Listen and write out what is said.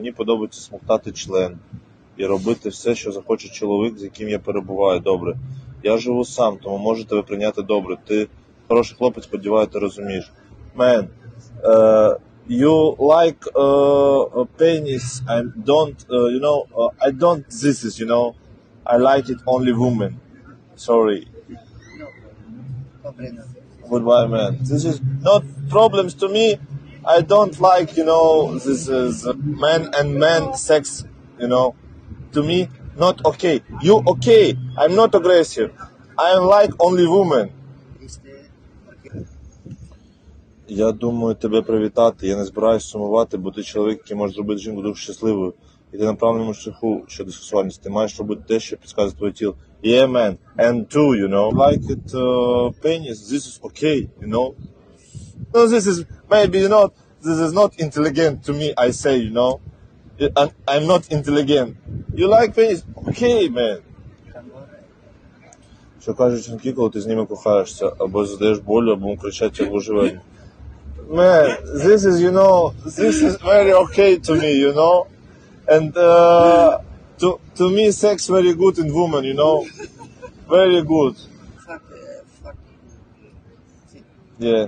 Мені подобається смоктати член і робити все, що захоче чоловік, з яким я перебуваю. Добре. Я живу сам, тому можете ви прийняти добре. Ти хороший хлопець, сподіваюся, ти розумієш. Man, uh, you like uh, penis and don't, uh, you know, uh, I don't this is, you know, I like it only women. Sorry. Goodbye, man. This is not problems to me. I don't like, you know, this is man and man sex, you know. To me, not okay. You okay. I'm not aggressive. I like only women. Я думаю тебе привітати. Я не збираюся сумувати, бо ти чоловік, який може зробити жінку дуже щасливою. І ти на правильному шляху щодо сексуальності. Ти маєш робити те, що підказує твоє тіло. Yeah, man. And two, you know. Like it uh, penis. This is okay, you know. No, this is maybe you know. This is not intelligent to me. I say, you know. I'm, I'm not intelligent. You like penis? Okay, man. Що кажуть жінки, коли ти з ними кохаєшся, або задаєш болю, або кричать як виживання. Man, this is, you know, this is very okay to me, you know. And uh, to, to me, sex very good in woman, you know. Very good. fuck, eh, fuck. Sí. Yeah.